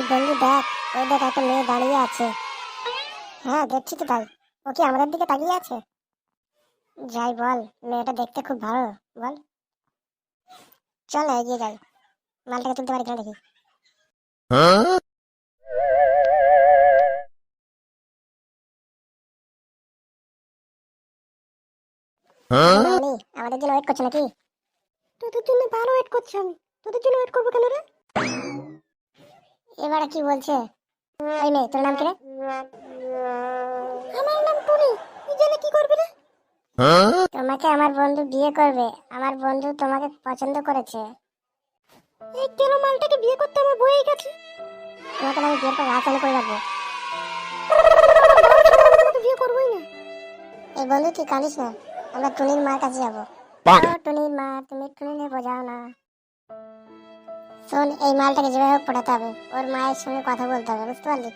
এই বন্ধু দেখ ওই দেখ একটা মেয়ে দাঁড়িয়ে আছে। হ্যাঁ দেখছি তো তাই। ও কি আমাদের দিকে তাকিয়ে আছে? যাই বল মেয়েটা দেখতে খুব ভালো। বল। চল এগিয়ে যাই। মালটাকে তুলতে পারি কিনা দেখি। আমাদের জন্য ওয়েট করছ নাকি? তোদের জন্য ভালো ওয়েট করছি আমি। তোদের জন্য ওয়েট করব কেন রে? এবারে কি বলছে? ওই মেয়ে তোর নাম কি রে? আমার নাম টুনি। তুই জেনে কি করবি রে? তোমাকে আমার বন্ধু বিয়ে করবে। আমার বন্ধু তোমাকে পছন্দ করেছে। এই তেলো মালটাকে বিয়ে করতে আমার বই গেছে। তোমাকে আমি বিয়ের পর রাত করে রাখব। বিয়ে করবোই না। এই বন্ধু তুই কাঁদিস না। আমরা টুনির মার কাছে যাব। টুনির মা তুমি টুনিনে বোঝাও না। শোন, এই মালটাকে যেভাবে হোক পড়াতে হবে। ওর মায়ের সঙ্গে কথা বলতে হবে, বুঝতে পারলি?